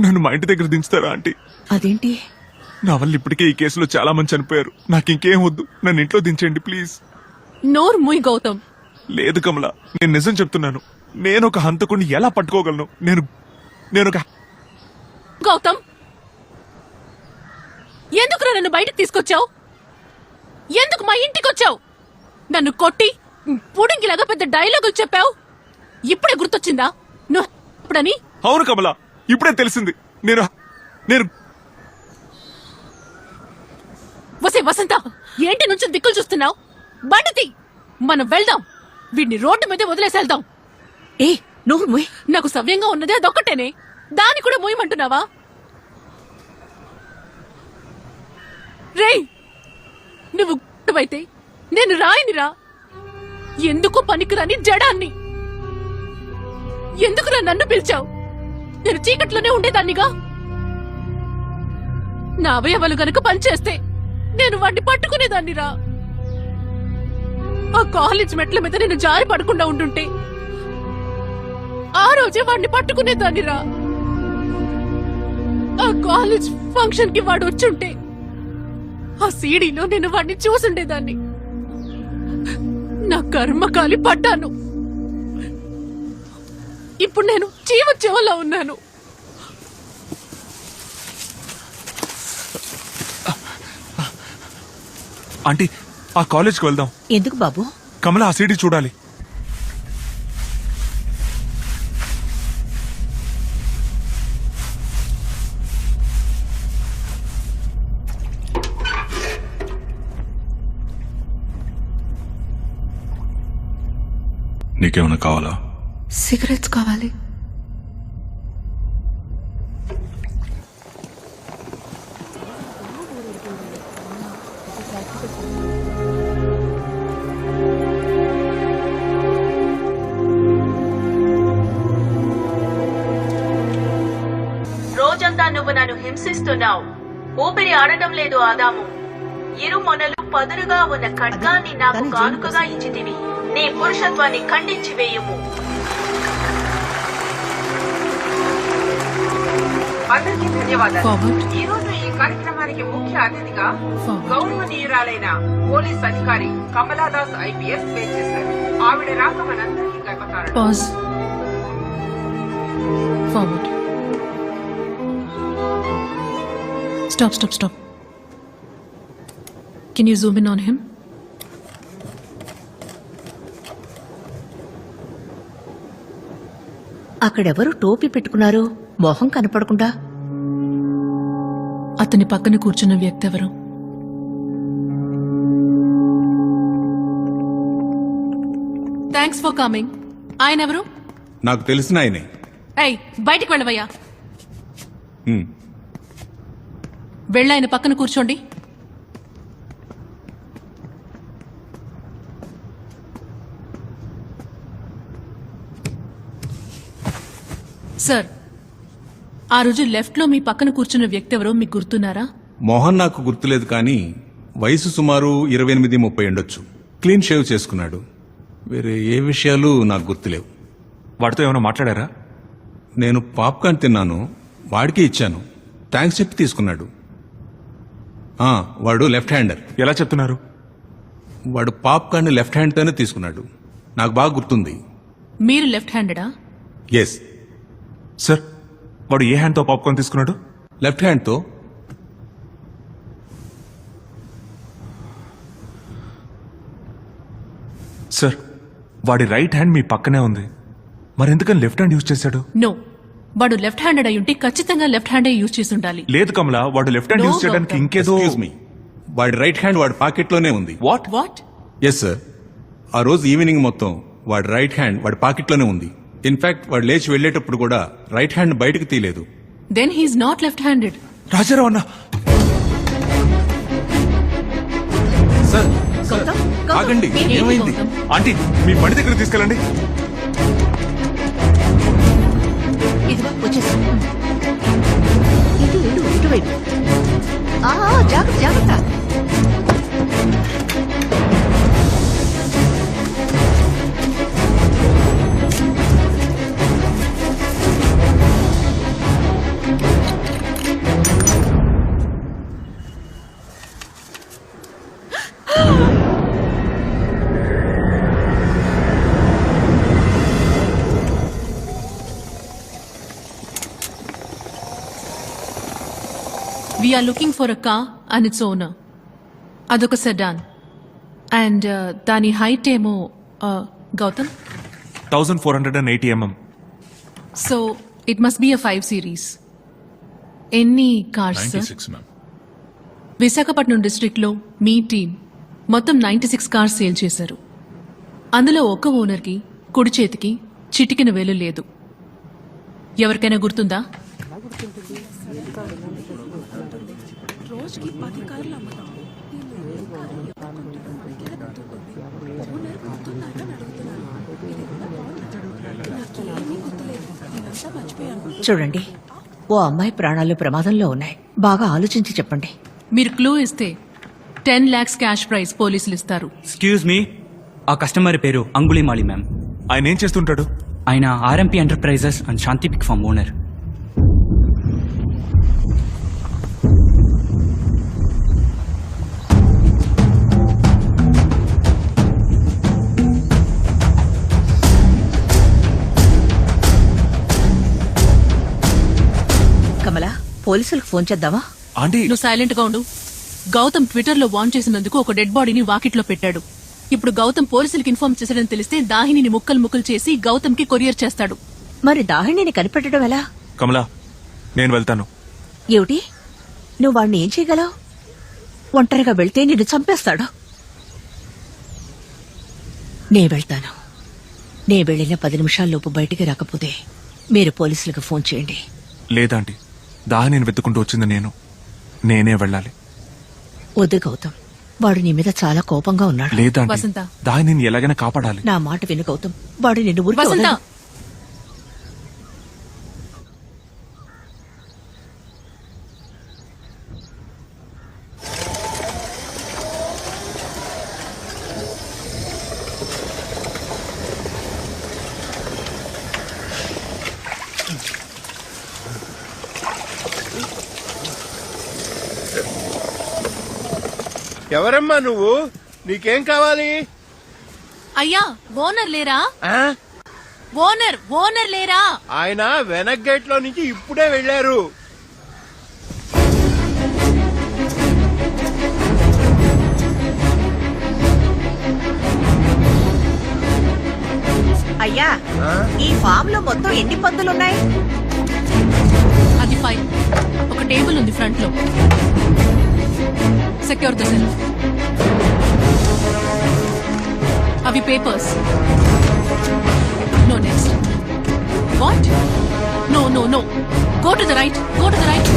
నన్ను మా ఇంటి దగ్గర దించుతారా ఆంటీ? అదేంటి? నా వల్ల ఇప్పటికే ఈ కేసులో చాలా మంది చనిపోయారు. నాకు ఇంకేం వద్దు. నన్ను ఇంట్లో దించండి ప్లీజ్. నోరు ముయ్ గౌతమ్. లేదు కమల. నేను నిజం చెప్తున్నాను. నేను ఒక హంతకుడిని ఎలా పట్టుకోగలను? నేను నేను ఒక గౌతమ్ నన్ను బయటకు తీసుకొచ్చావు? ఎందుకు మా ఇంటికి వచ్చావు నన్ను కొట్టి పుడింగిలాగా పెద్ద డైలాగులు చెప్పావు? ఇప్పుడే గుర్తొచ్చిందా? నువ్వు ఇప్పుడని అవును కమల ఇప్పుడే తెలిసింది. నేను నేను వసే వసంత ఏంటి నుంచి దిక్కులు చూస్తున్నావు? బండితి మనం వెళ్దాం. వీడిని రోడ్డు మీద వదిలేసి వెళ్దాం ఏ నోరు మూయ్. నాకు సవ్యంగా ఉన్నది అదొక్కటేనే. దాన్ని కూడా మోయమంటున్నావా? రేయ్ నువ్వు అయితే నేను రాయినిరా. ఎందుకు పనికిరాని జడాన్ని. ఎందుకురా నన్ను పిలిచావు? నేను చీకట్లోనే ఉండేదాన్నిగా. నా అవయవాలు గనుక పనిచేస్తే నేను వాడిని పట్టుకునేదాన్నిరా. ఆ కాలేజ్ మెట్ల మీద నేను జారి పడకుండా ఉండుంటే ఆ రోజే వాడిని పట్టుకునేదాన్నిరా. ఆ కాలేజ్ ఫంక్షన్కి వాడు వచ్చుంటే ఆ సీడీలో నేను వాడిని చూసుండేదాన్ని. నా కర్మకాలి పడ్డాను. ఇప్పుడు నేను చీమ చెవలా ఉన్నాను. ఆంటీ ఆ కాలేజ్కి వెళ్దాం. ఎందుకు బాబు? కమల ఆ సీడీ చూడాలి. నీకేమైనా కావాలా? సిగరెట్స్ కావాలి. రోజంతా నువ్వు నన్ను హింసిస్తున్నావు. ఊపిరి ఆడటం లేదు ఆదాము. ఇరు మొనలు పదునుగా ఉన్న ఖడ్గాన్ని నాకు కానుకగా ఇచ్చితివి. నీ పురుషత్వాన్ని ఖండించి వేయుము అందరికీ ధన్యవాదాలు. ఈ రోజు ఈ కార్యక్రమానికి ముఖ్య అతిథిగా. గౌరవనీయురాలైన పోలీస్ అధికారి కమలాదాస్ ఐపీఎస్ చేశారు ఆవిడ రాక మనందరికీ గర్వకారణం forward stop stop stop can you zoom in on him అక్కడెవరు టోపీ పెట్టుకున్నారు? మొహం కనపడకుండా. అతని పక్కన కూర్చున్న వ్యక్తి ఎవరు థ్యాంక్స్ ఫర్ కమింగ్ ఆయన ఎవరు నాకు తెలిసిన ఆయనే. ఏయ్ బయటికి వెళ్ళవయ్యా. వెళ్ళి ఆయన పక్కన కూర్చోండి. సార్ ఆ రోజు లెఫ్ట్లో మీ పక్కన కూర్చున్న వ్యక్తి ఎవరో మీకు గుర్తున్నారా? మోహన్ నాకు గుర్తులేదు కానీ వయసు సుమారు ఇరవై ఎనిమిది ముప్పై ఉండొచ్చు. క్లీన్ షేవ్ చేసుకున్నాడు. వేరే ఏ విషయాలు నాకు గుర్తులేవు. వాడితో ఏమైనా మాట్లాడారా? నేను పాప్కార్న్ తిన్నాను వాడికి ఇచ్చాను. థ్యాంక్స్ చెప్పి తీసుకున్నాడు. ఆ, వాడు లెఫ్ట్ హ్యాండర్. ఎలా చెప్తున్నారు? వాడు పాప్కార్న్ లెఫ్ట్ హ్యాండ్తోనే తీసుకున్నాడు. నాకు బాగా గుర్తుంది. మీరు లెఫ్ట్ హ్యాండెడా? ఎస్ సార్ వాడు ఏ హ్యాండ్తో పాప్కార్న్ తీసుకున్నాడు? లెఫ్ట్ హ్యాండ్తో. సార్ వాడి రైట్ హ్యాండ్ మీ పక్కనే ఉంది. మరెందుకని లెఫ్ట్ హ్యాండ్ యూజ్ చేశాడు? నో వాడు లెఫ్ట్ హ్యాండెడ్ అయి ఉంటే ఖచ్చితంగా లెఫ్ట్ హ్యాండే యూజ్ చేసి ఉండాలి. లేదు కమల వాడు లెఫ్ట్ హ్యాండ్ No, యూజ్ చేయడానికి. ఇంకేదో ఎక్స్క్యూజ్ మీ. వాడి రైట్ హ్యాండ్ వాడి పాకెట్లోనే ఉంది. వాట్? వాట్? ఎస్ సార్ ఆ రోజు ఈవినింగ్ మొత్తం వాడి రైట్ హ్యాండ్ వాడి పాకెట్లోనే ఉంది. ఇన్ఫాక్ట్ వాడు లేచి వెళ్ళేటప్పుడు కూడా రైట్ హ్యాండ్ బయటకు తీయలేదు. Then he's not left handed Rajarao అన్న సార్ గౌతమ్, గౌతమ్, ఆగండి. ఏమైంది? గౌతమ్? ఆంటీ మీ బండి దగ్గర తీసుకెళ్ళండి. ఇదిగో వచ్చేసి ఇటు ఇటు ఇటువైపు. ఆ, జాగ్రత్త జాగ్రత్త. We are looking for a car and it's owner అదొక సెడాన్ అండ్ దాని హైట్ ఏమో uh, Gautam? Thousand four hundred and eighty MM so it must be a five series ఎన్ని కార్స్ సార్ విశాఖపట్నం డిస్ట్రిక్ట్లో మీ టీం మొత్తం నైంటీ సిక్స్ కార్స్ సేల్ చేశారు. అందులో ఒక్క ఓనర్కి కుడి చేతికి చిటికిన వేలు లేదు. ఎవరికైనా గుర్తుందా? చూడండి ఓ అమ్మాయి ప్రాణాలు ప్రమాదంలో ఉన్నాయి. బాగా ఆలోచించి చెప్పండి. మీరు క్లూ ఇస్తే టెన్ ల్యాక్స్ క్యాష్ ప్రైజ్ పోలీసులు ఇస్తారు. ఎక్స్క్యూజ్ మీ ఆ కస్టమర్ పేరు అంగుళిమాలి మ్యామ్ ఆయన ఏం చేస్తుంటాడు? ఆయన ఆర్ఎంపీ ఎంటర్ప్రైజెస్ అండ్ శాంతిపిక్ ఫామ్ ఓనర్. పోలీసులకు ఫోన్ చేద్దామా? ఆంటీ. నువ్వు సైలెంట్గా ఉండు. గౌతమ్ ట్విట్టర్లో వాన్ చేసినందుకు ఒక డెడ్ బాడీని వాకిట్లో పెట్టాడు. ఇప్పుడు గౌతమ్ పోలీసులకు ఇన్ఫార్మ్ చేశాడని తెలిస్తే దాహిని ముక్కలు ముక్కలు చేసి గౌతమ్కి కొరియర్ చేస్తాడు. మరి దాహిణిని కనిపెట్టడం ఎలా? కమలా నేను వెళ్తాను. ఏమిటి? నువ్వు వాడిని ఏం చేయగలవు? ఒంటరిగా వెళ్తే నిన్ను చంపేస్తాడు. నే వెళ్తాను. నే వెళ్ళిన పది నిమిషాల్లోపు బయటికి రాకపోతే మీరు పోలీసులకు ఫోన్ చేయండి. లేదాంటీ దాహ నేను వెతుకుంటూ వచ్చింది నేను. నేనే వెళ్ళాలి. వద్దు గౌతమ్. వాడు నీ మీద చాలా కోపంగా ఉన్నాడు. లేదాంటీ వసంత. దాహ నేను ఎలాగైనా కాపాడాలి. నా మాట విను గౌతమ్. వాడు నిన్ను ఊరికి వసంత. వదలడు. ఎవరమ్మా నువ్వు నీకేం కావాలి? అయ్యా ఓనర్ లేరా? ఆ? ఓనర్ ఓనర్ లేరా? ఆయన వెనక్ గేట్లో నుంచి ఇప్పుడే వెళ్ళారు. అయ్యా ఆ? ఈ ఫామ్లో మొత్తం ఎన్ని పందులున్నాయి? అది ఫైవ్. ఒక టేబుల్ ఉంది ఫ్రంట్లో సెక్యూర్ ద సెల్ అవి papers no next what no no no go to the right go to the right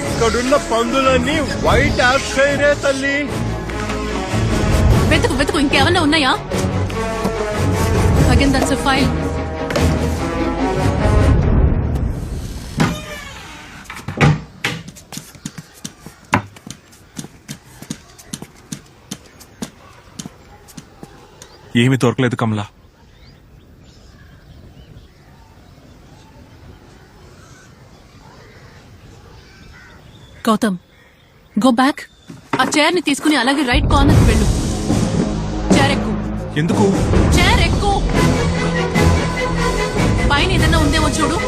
ఇక్కడున్న పందులన్నీ వైట్ ఆక్సైడే తల్లి. వెతుకు వెతుకు ఇంకేమన్నా ఉన్నాయా? అగైన్ దట్స్ ఫైల్ ఏమీ దొరకలేదు కమలా. గౌతమ్ గో బ్యాక్ ఆ చైర్ని తీసుకుని అలాగే రైట్ కార్నర్ వెళ్ళు. చైర్ ఎక్కు. ఎందుకు? చైర్ ఎక్కు. పైన ఏదన్నా ఉందేమో చూడు.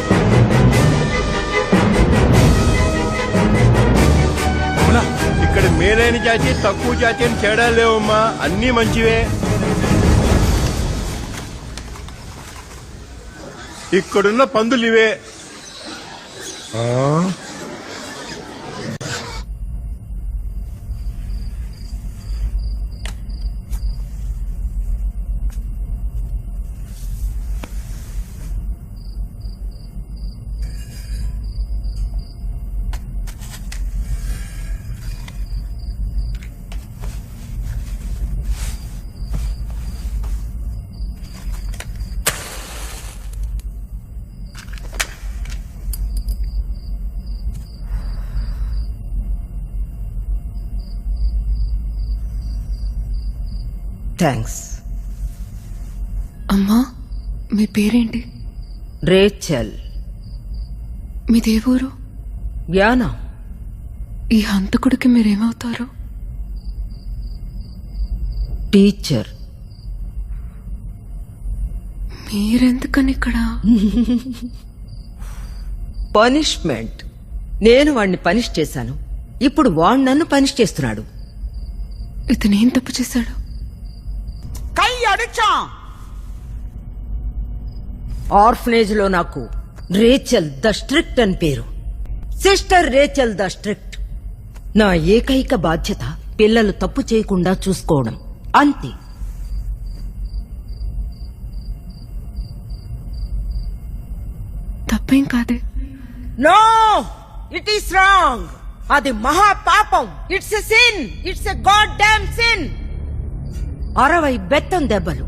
ఇక్కడ మేలైన జాతి తక్కువ జాతి అని తేడా లేవమ్మా. అన్నీ మంచివే. ఇక్కడున్న పందులు ఇవే థ్యాంక్స్ అమ్మా మీ పేరేంటి? రేచల్. మీ దేవురు యానా ఈ హంతకుడికి మీరేమవుతారు? టీచర్. మీరెందుకని ఇక్కడ పనిష్మెంట్. నేను వాణ్ణి పనిష్ చేశాను. ఇప్పుడు వాడు నన్ను పనిష్ చేస్తున్నాడు. ఇతనేం తప్పు చేశాడు? ఆర్ఫనేజ్లో నాకు రేచల్ ద స్ట్రిక్ట్ అని పేరు. Sister Rachel the strict. నా ఏకైక బాధ్యత పిల్లలు తప్పు చేయకుండా చూసుకోవడం. అంతే. తప్పేం కాదే? నో! It is wrong. అది మహా పాపం it's a sin. It's a god damn sin. అరవై బెత్తం దెబ్బలు.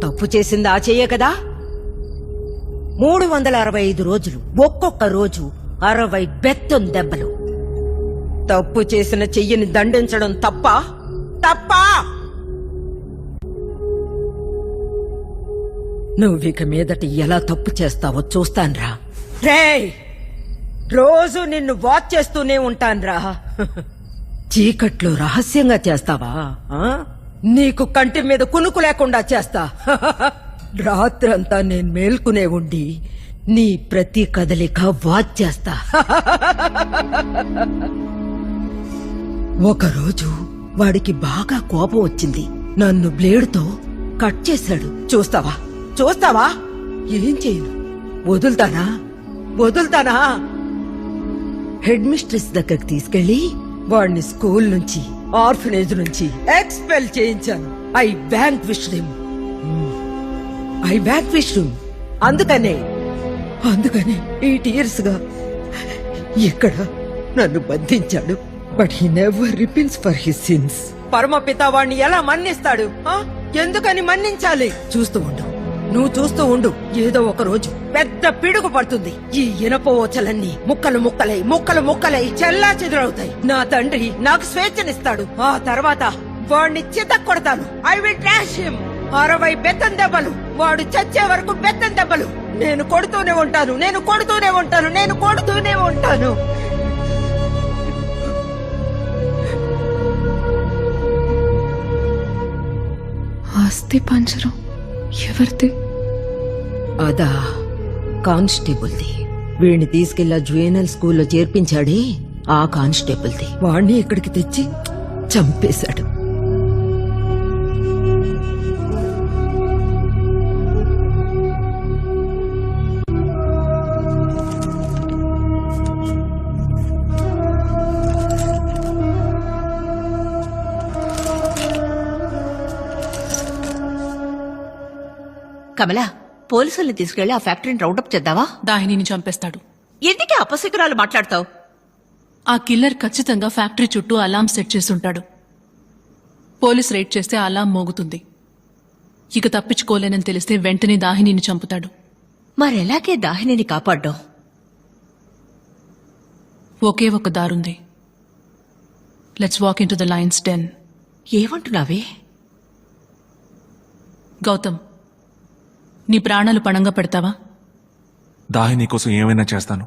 తప్పు చేసింది ఆ చెయ్య కదా? మూడు వందల అరవై ఐదు రోజులు ఒక్కొక్క రోజు అరవై బెత్తం దెబ్బలు. తప్పు చేసిన చెయ్యిని దండించడం తప్ప? తప్ప! నువ్విక మీదటి ఎలా తప్పు చేస్తావో చూస్తాన్రా. రేయ్! రోజు నిన్ను వాచ్ చేస్తూనే ఉంటాన్రా. చీకట్లో రహస్యంగా చేస్తావా? నీకు కంటి మీద కునుకు లేకుండా చేస్తా. రాత్రంతా నేను మేల్కునే ఉండి నీ ప్రతి కదలిక వాచ్ చేస్తా. ఒకరోజు వాడికి బాగా కోపం వచ్చింది. నన్ను బ్లేడుతో కట్ చేశాడు. చూస్తావా? చూస్తావా? ఏం చేయను? వదులుతానా? వదులుతానా? హెడ్ మిస్ట్రెస్ దగ్గరికి తీసుకెళ్ళి వాడిని స్కూల్ నుంచి ఆర్ఫనేజ్ నుంచి ఎక్స్పెల్ చేయించాను. I bank Vishnu I bank Vishnu అందుకనే అందుకనే ఎయిట్ ఇయర్స్గా ఇక్కడ నన్ను బంధించాడు. But he never repents for his sins పరమపిత వాణ్ణి ఎలా మన్నిస్తాడు? ఎందుకని మన్నించాలి? చూస్తూ ఉండు. నువ్వు చూస్తూ ఉండు. ఏదో ఒక రోజు పెద్ద పిడుగు పడుతుంది. ఈ ఇనప ఓచలన్నీ ముక్కలు ముక్కలై ముక్కలు ముక్కలై చెల్లా చెదురవుతాయి. నా తండ్రి నాకు స్వేచ్ఛనిస్తాడు. ఆ తర్వాత వాడిని చిత కొడతాను ఐ విల్ ట్రాష్ హిమ్ అరవై బెత్తం దెబ్బలు. వాడు చచ్చే వరకు బెత్తం దెబ్బలు. నేను కొడుతూనే ఉంటాను. నేను కొడుతూనే ఉంటాను. నేను కొడుతూనే ఉంటాను. ఆస్తి పంచరం. ఎవరిది? అదా కానిస్టేబుల్ది. వీడిని తీసుకెళ్ళా జువేనల్ స్కూల్లో చేర్పించాడే ఆ కానిస్టేబుల్ది. వాణ్ణి ఇక్కడికి తెచ్చి చంపేశాడు. కమలా పోలీసుల్ని తీసుకెళ్ళి ఆ ఫ్యాక్టరీని రౌండప్ చేద్దావా? దాహినిని చంపేస్తాడు. ఎందుకే అపశకురాలు మాట్లాడతావు? ఆ కిల్లర్ ఖచ్చితంగా ఫ్యాక్టరీ చుట్టూ అలారం సెట్ చేసి ఉంటాడు పోలీస్ రైడ్ చేస్తే అలారం మోగుతుంది. ఇక తప్పించుకోలేనని తెలిస్తే వెంటనే దాహినిని చంపుతాడు. మరెలాగే దాహినిని కాపాడ్డావు ఒకే ఒక దారుంది. Let's walk into the lions den ఏమంటున్నావే? Gautam నీ ప్రాణాలు పణంగా పెడతావా? దాహిని కోసం ఏమైనా చేస్తాను.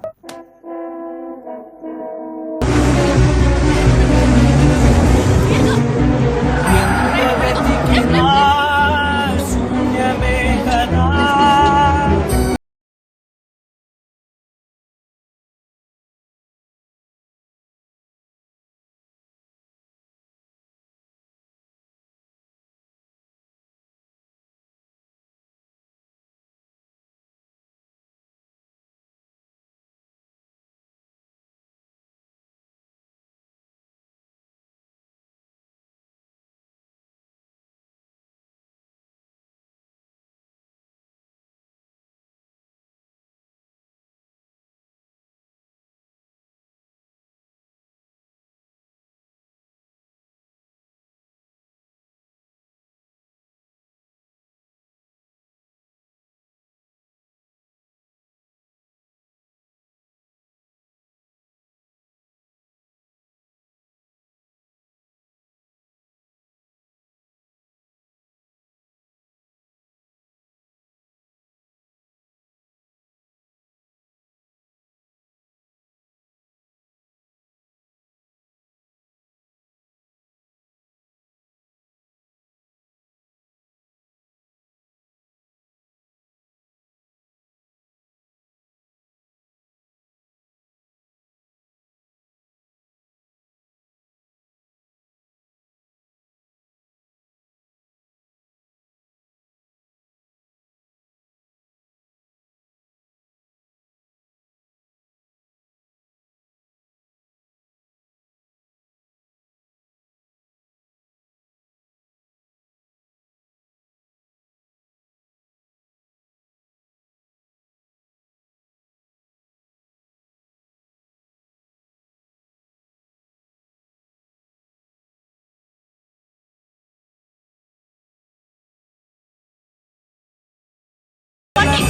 பண்ணி